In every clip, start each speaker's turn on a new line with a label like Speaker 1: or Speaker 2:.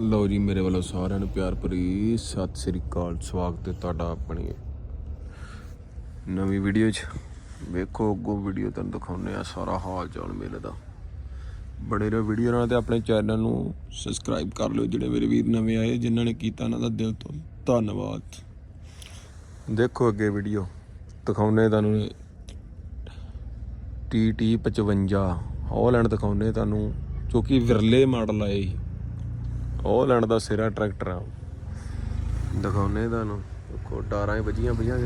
Speaker 1: ਲਓ ਜੀ, ਮੇਰੇ ਵੱਲੋਂ ਸਾਰਿਆਂ ਨੂੰ ਪਿਆਰ ਭਰੀ ਸਤਿ ਸ੍ਰੀ ਅਕਾਲ। ਸਵਾਗਤ ਹੈ ਤੁਹਾਡਾ ਆਪਣੀ ਨਵੀਂ ਵੀਡੀਓ 'ਚ। ਵੇਖੋ, ਅੱਗੋਂ ਵੀਡੀਓ ਤੁਹਾਨੂੰ ਦਿਖਾਉਂਦੇ ਆ ਸਾਰਾ ਹਾਲ ਚਾਲ ਮੇਰੇ ਦਾ। ਬਣੇ ਰਹੋ ਵੀਡੀਓ ਨਾਲ ਤੇ ਆਪਣੇ ਚੈਨਲ ਨੂੰ ਸਬਸਕ੍ਰਾਈਬ ਕਰ ਲਿਓ, ਜਿਹੜੇ ਮੇਰੇ ਵੀਰ ਨਵੇਂ ਆਏ, ਜਿਨ੍ਹਾਂ ਨੇ ਕੀਤਾ ਉਹਨਾਂ ਦਾ ਦਿਲ ਤੋਂ ਧੰਨਵਾਦ। ਦੇਖੋ ਅੱਗੇ ਵੀਡੀਓ, ਦਿਖਾਉਂਦੇ ਤੁਹਾਨੂੰ। TT 55 ਹਾਲੈਂਡ ਦਿਖਾਉਂਦੇ ਤੁਹਾਨੂੰ ਕਿਉਂਕਿ ਵਿਰਲੇ ਮਾਡਲ ਆਏ ਸੀ ਹਾਲੈਂਡ ਦਾ ਸਿਰਾ ਟਰੈਕਟਰ ਆ। ਦਿਖਾਉਂਦੇ ਤੁਹਾਨੂੰ। ਦੇਖੋ ਡਾਰਾਂ ਹੀ ਵੱਜੀਆਂ ਪਈਆਂ ਕਿ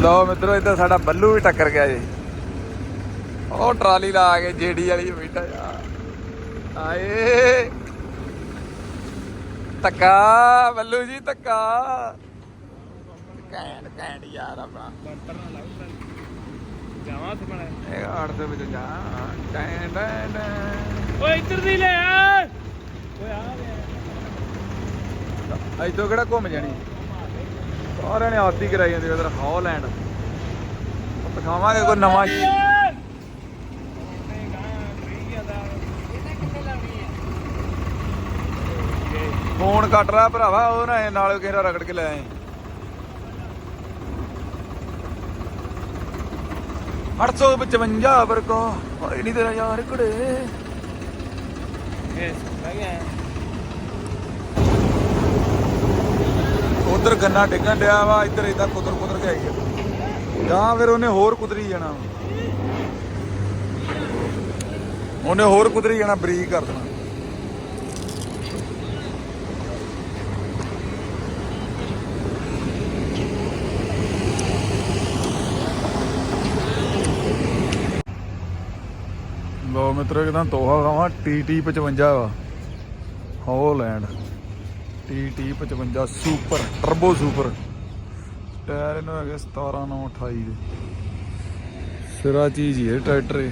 Speaker 1: ਲਓ ਮਿੱਤਰੋ, ਇੱਧਰ ਸਾਡਾ ਬੱਲੂ ਵੀ ਟੱਕਰ ਗਿਆ ਜੀ। ਉਹ ਟਰਾਲੀ ਲਾ ਕੇ ਜੇਡੀ ਵਾਲੀ ਬੈਠਾ ਯਾਰ ਆਏ। ਤੱਕਾ ਬੱਲੂ ਜੀ ਤੱਕਾ ਕੈਂਡ ਕੈਂਡ ਯਾਰ ਆਪਣਾ।
Speaker 2: ਜਾਵਾਂ ਉੱਥੇ ਬਣਾ
Speaker 1: ਇਹ ਆੜ ਦੇ ਵਿੱਚ ਜਾ। ਟੈਂ ਟੈਂ ਟੈਂ।
Speaker 2: ਓਏ ਇੱਧਰ ਦੀ ਲੈ ਆ। ਓਏ ਆ
Speaker 1: ਐਦੋਂ ਕਿਹੜਾ ਘੁੰਮ ਜਾਣੀ? ਸਾਰਿਆਂ ਨੇ ਆਦੀ ਕਰਾਈ ਜਾਂਦੀ ਉਧਰ ਹਾਲੈਂਡ। ਦਿਖਾਵਾਂਗੇ ਕੋਈ ਨਵਾਂ ਫੋਨ ਕੱਟ ਰਿਹਾ ਭਰਾਵਾ ਉਹ ਨਾ ਨਾਲ ਕਿਸੇ ਦਾ ਰਗੜ ਕੇ ਲੈ ਆਏ। 855 ਵਰਕੋ ਓਏ ਨਹੀਂ ਤੇਰਾ ਯਾਰ ਕੁੜੇ ਉਧਰ ਗੰਨਾ ਡਿੱਗਣ ਡਿਆ ਵਾ ਇੱਧਰ ਇਦਾਂ ਕੁਦਰ ਕੁਦਰ ਕੇ ਆਈ ਆ। ਜਾਂ ਫਿਰ ਉਹਨੇ ਹੋਰ ਕੁਦਰੀ ਜਾਣਾ ਉਹਨੇ ਹੋਰ ਕੁਦਰੀ ਜਾਣਾ ਬਰੀਕ ਕਰ ਦੇਣਾ ਲੋ ਮਿੱਤਰੋ ਕਿਦਾਂ ਤੋਹਾ ਖਾਵਾਂ? TT 55 ਵਾ। Holland TT 55 super turbo super tire ਇਹਨਾਂ ਹੈਗੇ 17 9 28 ਦੇ। ਸਿਰਾ ਚੀਜ਼ ਹੀ ਹੈ ਟਰੈਕਟਰ ਇਹ।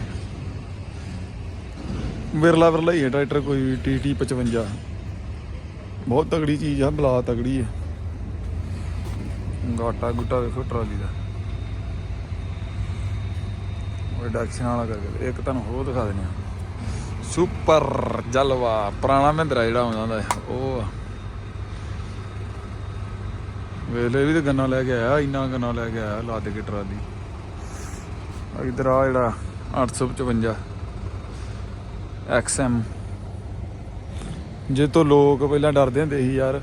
Speaker 1: ਵਿਰਲਾ ਵਿਰਲਾ ਹੀ ਹੈ ਟਰੈਕਟਰ ਕੋਈ ਵੀ TT 55 ਬਹੁਤ ਤਗੜੀ ਚੀਜ਼ ਆ ਬਲਾ ਤਗੜੀ ਹੈ। ਗਾਟਾ ਗੁਟਾ ਵੇਖੋ ਟਰਾਲੀ ਦਾ। ਰਿਡਕਸ਼ਨ ਵਾਲਾ ਕਰਕੇ ਇੱਕ ਤੁਹਾਨੂੰ ਹੋਰ ਦਿਖਾ ਦਿੰਦੇ ਆ ਸੁਪਰ ਜਲਵਾ, ਪੁਰਾਣਾ ਮਹਿੰਦਰਾ ਜਿਹੜਾ ਆਉਂਦਾ ਹੁੰਦਾ ਉਹ ਵੇਲੇ ਵੀ ਤੇ ਗੰਨਾ ਲੈ ਕੇ ਆਇਆ, ਇੰਨਾ ਗੰਨਾ ਲੈ ਕੇ ਆਇਆ, ਲੱਦ ਕੇ ਟਰਾਲੀ। ਇਧਰ ਆ ਜਿਹੜਾ 855 XM ਜੇ ਤੋਂ ਲੋਕ ਪਹਿਲਾਂ ਡਰਦੇ ਹੁੰਦੇ ਸੀ, ਯਾਰ,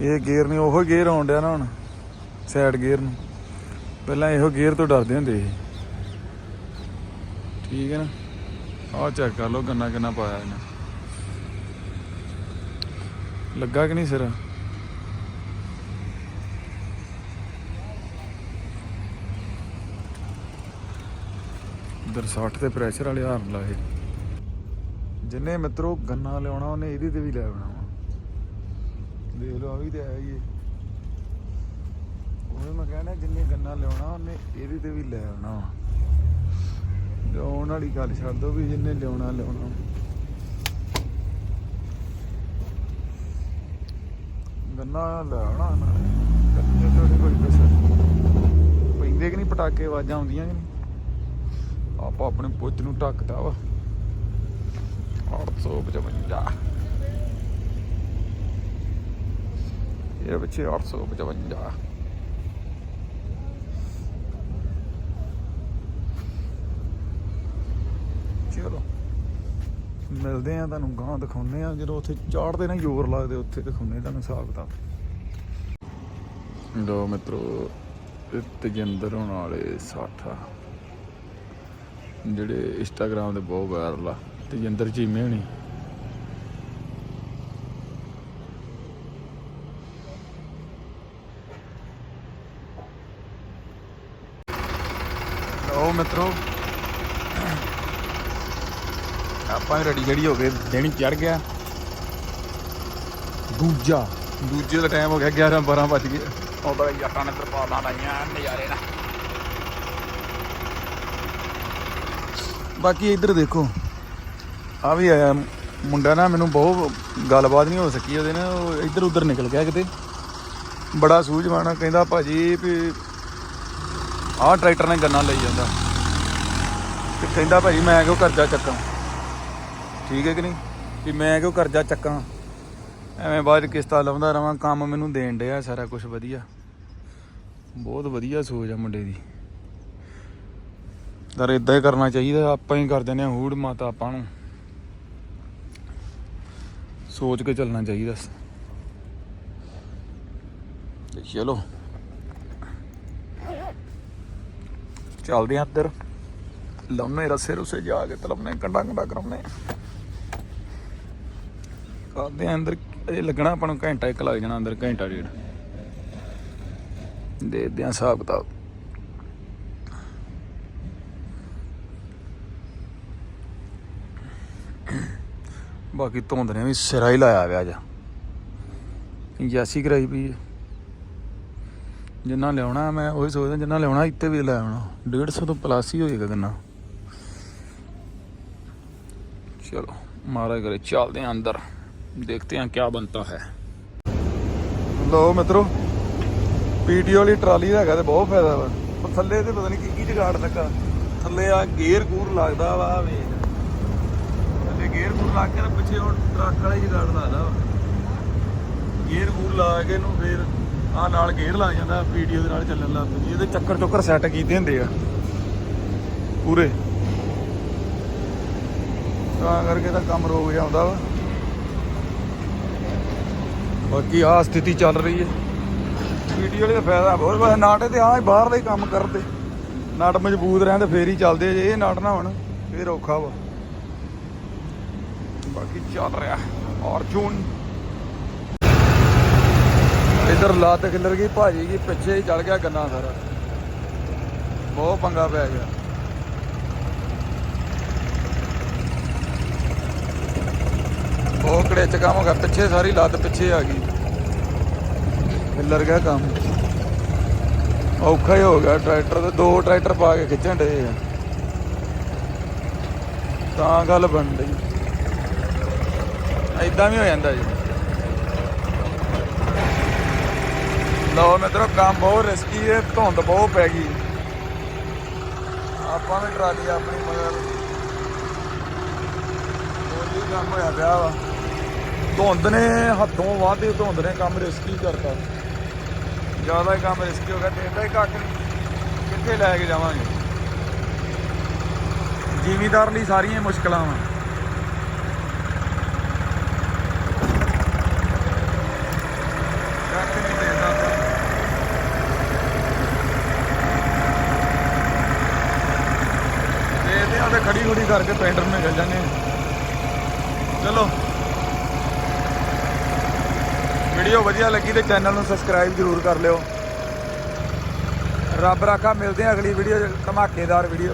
Speaker 1: ਇਹ ਗੇਅਰ ਨਹੀਂ, ਉਹੋ ਗੇਅਰ ਆਉਣ ਡਿਆ ਨਾ ਹੁਣ। ਸਾਈਡ ਗੇਅਰ ਨੂੰ। ਪਹਿਲਾਂ ਇਹੋ ਗੇਅਰ ਤੋਂ ਡਰਦੇ ਹੁੰਦੇ ਸੀ। ਠੀਕ ਹੈ ਨਾ? ਆਹ ਚੈੱਕ ਕਰ ਲਓ ਗੰਨਾ ਕਿੰਨਾ ਪਾਇਆ ਇਹਨੇ। ਲੱਗਾ ਕਿ ਨਹੀਂ ਸਿਰ? ਇਧਰ 60 ਤੇ ਪ੍ਰੈਸ਼ਰ ਵਾਲੇ ਹਾਰਨ ਲਾਏ। ਜਿੰਨੇ ਮਿੱਤਰੋ ਗੰਨਾ ਲਿਆਉਣਾ, ਉਹਨੇ ਇਹਦੇ ਤੇ ਵੀ ਲੈ ਆਉਣਾ ਵਾ। ਦੇਖ ਲਓ ਆ ਵੀ ਤੇ ਹੈ ਹੀ ਇਹ ਮੈਂ ਕਹਿੰਦਾ ਜਿੰਨੇ ਗੰਨਾ ਲਿਆਉਣਾ, ਉਹਨੇ ਇਹਦੇ ਤੇ ਵੀ ਲੈ ਆਉਣਾ ਵਾ। ਲਿਆਉਣ ਵਾਲੀ ਗੱਲ ਛੱਡ ਦੋ ਵੀ ਜਿੰਨੇ ਲਿਆਉਣਾ ਲਿਆਉਣਾ। ਗੰਨਾ ਲਿਆਉਣਾ ਨਾ। ਗੰਨੇ ਤੋਂ ਕੋਈ ਕਸਰ ਪੈਂਦੇ ਕਿ ਨਹੀਂ, ਪਟਾਕੇ ਆਵਾਜ਼ਾਂ ਆਉਂਦੀਆਂ ਕਿ ਨਹੀਂ? ਆਪਾਂ ਆਪਣੇ ਪੁੱਤ ਨੂੰ ਢੱਕਦਾ ਵਾ। 855 ਇਹ ਬੱਚੇ 855 ਚਲੋ ਮਿਲਦੇ ਆ ਤੁਹਾਨੂੰ ਗਾਂ ਦਿਖਾਉਨੇ ਆ ਜਦੋਂ ਉੱਥੇ ਚਾੜਦੇ ਨਾ ਜ਼ੋਰ ਲੱਗਦੇ ਉੱਥੇ ਦਿਖਾਉਨੇ ਤੁਹਾਨੂੰ ਹਿਸਾਬ ਕਿਤਾਬ। ਲੋ ਮਿੱਤਰੋ ਤਜਿੰਦਰ ਹੋਣ ਵਾਲੇ 60 ਜਿਹੜੇ ਇੰਸਟਾਗ੍ਰam ਤੇ ਬਹੁਤ ਵਾਇਰਲ ਆ। ਤਜਿੰਦਰ ਚੀਮੇ ਹੋਣੀ। ਲੋ ਮਿੱਤਰੋ ਆਪਾਂ ਵੀ ਰੈਡੀ ਜਿਹੜੀ ਹੋ ਗਏ ਦਿਨ ਚੜ ਗਿਆ। ਦੂਜਾ। ਦੂਜੇ ਦਾ ਟਾਈਮ ਹੋ ਗਿਆ 11 12 ਵੱਜ ਗਏ। ਉਧਰ ਜੱਟਾਂ ਨੇ ਤਰਪਾਲਾਂ ਲਾਈਆਂ, ਨਜ਼ਾਰੇ ਨਾਲ। ਬਾਕੀ ਇੱਧਰ ਦੇਖੋ ਆ ਵੀ ਆਇਆ ਮੁੰਡਾ ਨਾ, ਮੈਨੂੰ ਬਹੁਤ ਗੱਲਬਾਤ ਨਹੀਂ ਹੋ ਸਕੀ ਉਹਦੇ ਨਾਲ। ਉਹ ਇੱਧਰ ਉੱਧਰ ਨਿਕਲ ਗਿਆ ਕਿਤੇ। ਬੜਾ ਸੂਝਵਾਨ ਕਹਿੰਦਾ ਭਾਜੀ ਵੀ ਆਹ ਟਰੈਕਟਰ ਨੇ ਗੰਨਾ ਲਈ ਜਾਂਦਾ। ਤੇ ਕਹਿੰਦਾ ਭਾਜੀ ਮੈਂ ਕਿਉਂ ਕਰਜ਼ਾ ਚੱਕਾਂ? ਠੀਕ ਹੈ ਕਿ ਨਹੀਂ? ਵੀ ਮੈਂ ਕਿਉਂ ਕਰਜ਼ਾ ਚੱਕਾਂ? ਐਵੇਂ ਬਾਅਦ 'ਚ ਕਿਸ਼ਤਾਂ ਲਾਉਂਦਾ ਰਵਾਂ, ਕੰਮ ਮੈਨੂੰ ਦੇਣ ਡਿਆ ਸਾਰਾ ਕੁਝ ਵਧੀਆ। ਬਹੁਤ ਵਧੀਆ ਸੋਚ ਆ ਮੁੰਡੇ ਦੀ। ਪਰ ਇਦਾਂ ਹੀ ਕਰਨਾ ਚਾਹੀਦਾ, ਆਪਾਂ ਹੀ ਕਰ ਦਿੰਦੇ ਆ ਹੂੜ ਮਾਤਾ ਆਪਾਂ ਨੂੰ। ਸੋਚ ਕੇ ਚੱਲਣਾ ਚਾਹੀਦਾ। ਤੇ ਚਲੋ। ਚੱਲਦੇ ਆ ਅੰਦਰ ਲਾਉਨੇ ਰਸੇ ਰੁਸੇ ਜਾ ਕੇ ਤਲਮਨੇ ਕੰਡਾ ਕੰਡਾ ਕਰਾਉਨੇ ਕਰਦੇ ਆ ਅੰਦਰ ਅਜੇ ਲੱਗਣਾ ਆਪਾਂ ਨੂੰ ਘੰਟਾ ਇੱਕ ਲੱਗ ਜਾਣਾ ਅੰਦਰ, ਘੰਟਾ ਡੇਢ। ਦੇਖਦੇ ਆ ਹਿਸਾਬ ਕਿਤਾਬ। ਬਾਕੀ ਧੁੰਦ ਨੇ ਵੀ ਸਿਰਾ ਹੀ ਲਾਇਆ ਵਿਆ ਜਾ ਜੈਸੀ ਕਰਾਈ ਪਈ ਜਿੰਨਾ ਲਿਆਉਣਾ ਮੈਂ ਉਹੀ ਸੋਚਦਾ, ਜਿੰਨਾ ਲਿਆਉਣਾ ਇੱਥੇ ਵੀ ਲੈ ਆਉਣਾ। 150 ਤੋਂ ਪਲੱਸ ਹੀ ਹੋਏਗਾ ਕਿੰਨਾ। ਚਲੋ ਮਾਰਾ ਕਰੇ, ਚੱਲਦੇ ਆਂ ਅੰਦਰ। देखते हैं क्या बनता है ਲਓ ਮਿੱਤਰੋ ਪੀਟੀਓ ਵਾਲੀ ਟਰਾਲੀ ਦਾ ਹੈਗਾ ਤੇ ਬਹੁਤ ਫਾਇਦਾ ਵਾ। ਥੱਲੇ ਤੇ ਪਤਾ ਨਹੀਂ ਕੀ ਕੀ ਜਗਾੜ ਲੱਗਾ। ਥੱਲੇ ਆ ਗੇਅਰ ਗੂਰ ਲੱਗਦਾ ਵਾ, ਵੇਖ। ਥੱਲੇ ਗੇਅਰ ਗੂਰ ਲੱਗ ਕੇ ਨਾ ਪਿੱਛੇ ਉਹ ਟਰੱਕ ਵਾਲੇ ਜਗਾੜ ਲੱਗਦਾ ਵਾ। ਗੇਅਰ ਗੂਰ ਲਾ ਕੇ ਇਹਨੂੰ ਫੇਰ ਆ ਨਾਲ ਗੇਅਰ ਲਾ ਜਾਂਦਾ ਪੀਟੀਓ ਦੇ ਨਾਲ ਚੱਲਣ ਲੱਗ ਪੈਂਦੀ। ਇਹਦੇ ਚੱਕਰ ਚੁੱਕਰ ਸੈੱਟ ਕੀਤੇ ਹੁੰਦੇ ਆ। ਪੂਰੇ। ਤਾਂ ਕਰਕੇ ਤਾਂ ਕੰਮ ਰੋਕ ਜਾਂਦਾ ਵਾ। ਬਾਕੀ ਆ ਸਥਿਤੀ ਚੱਲ ਰਹੀ ਹੈ। ਵੀਡੀਓ ਵਾਲੇ ਦਾ ਫਾਇਦਾ। ਬਹੁਤ ਬਸ ਨਾਟੇ ਤੇ ਆ ਬਾਹਰਲੇ ਕੰਮ ਕਰਦੇ। ਨਾਟ ਮਜ਼ਬੂਤ ਰਹਿਣ ਤੇ ਫੇਰ ਹੀ ਚੱਲਦੇ ਜੇ ਇਹ ਨਾਟ ਨਾ ਹੋਣ, ਫੇਰ ਔਖਾ ਵਾ। ਬਾਕੀ ਚੱਲ ਰਿਹਾ ਔਰਚੂਨ ਇਧਰ ਲੱਤ ਖਿਲਰ ਗਈ, ਭਾਜੀ ਕੀ ਪਿੱਛੇ ਹੀ ਚੜ ਗਿਆ ਗੰਨਾ ਸਾਰਾ। ਬਹੁਤ ਪੰਗਾ ਪੈ ਗਿਆ। ਬਹੁਤ ਕੜੇ ਚ ਕੰਮ ਹੋ ਗਿਆ ਪਿੱਛੇ ਸਾਰੀ ਲੱਤ ਪਿੱਛੇ ਆ ਗਈ। ਖਿਲਰ ਗਿਆ ਕੰਮ। ਔਖਾ ਹੀ ਹੋ ਗਿਆ, ਟਰੈਕਟਰ ਤੇ ਦੋ ਟਰੈਕਟਰ ਪਾ ਕੇ ਖਿੱਚਣ ਡੇ ਆ। ਤਾਂ ਗੱਲ ਬਣ ਰਹੀ। ਐਦਾਂ ਵੀ ਹੋ ਜਾਂਦਾ ਜੀ। ਲਓ ਮਿੱਤਰੋ, ਕੰਮ ਬਹੁਤ ਰਿਸਕੀ ਹੈ ਧੁੰਦ ਬਹੁਤ ਪੈ ਗਈ। ਆਪਾਂ ਵੀ ਟਰਾਲੀ ਆਪਣੀ ਮਗਰ। ਉਹੀ ਕੰਮ ਹੋਇਆ ਪਿਆ ਵਾ? ਧੁੰਦ ਨੇ ਹੱਥੋਂ ਵਾਧੇ ਧੁੰਦ ਨੇ ਕੰਮ ਰਿਸਕੀ ਕਰਤਾ। ਜ਼ਿਆਦਾ ਹੀ ਕੰਮ ਰਿਸਕੀ ਹੋ ਗਿਆ ਦੇਂਦਾ ਹੀ ਕੱਖ ਨਹੀਂ। ਕਿੱਥੇ ਲੈ ਕੇ ਜਾਵਾਂਗੇ? ਜ਼ਿਮੀਦਾਰ ਲਈ ਸਾਰੀਆਂ ਹੀ ਮੁਸ਼ਕਲਾਂ ਨਹੀਂ ਦੇਖਦੇ ਆ ਤੇ ਖੜੀ ਖੁੜੀ ਕਰਕੇ ਪੈਂਟਰ ਨੂੰ ਚੱਲ ਜਾਂਦੇ ਚਲੋ। ਵੀਡੀਓ ਵਧੀਆ ਲੱਗੀ ਤੇ ਚੈਨਲ ਨੂੰ ਸਬਸਕ੍ਰਾਈਬ ਜ਼ਰੂਰ ਕਰ ਲਿਓ। ਰੱਬ ਰਾਖਾ, ਮਿਲਦੇ ਆ ਅਗਲੀ ਵੀਡੀਓ ਧਮਾਕੇਦਾਰ ਵੀਡੀਓ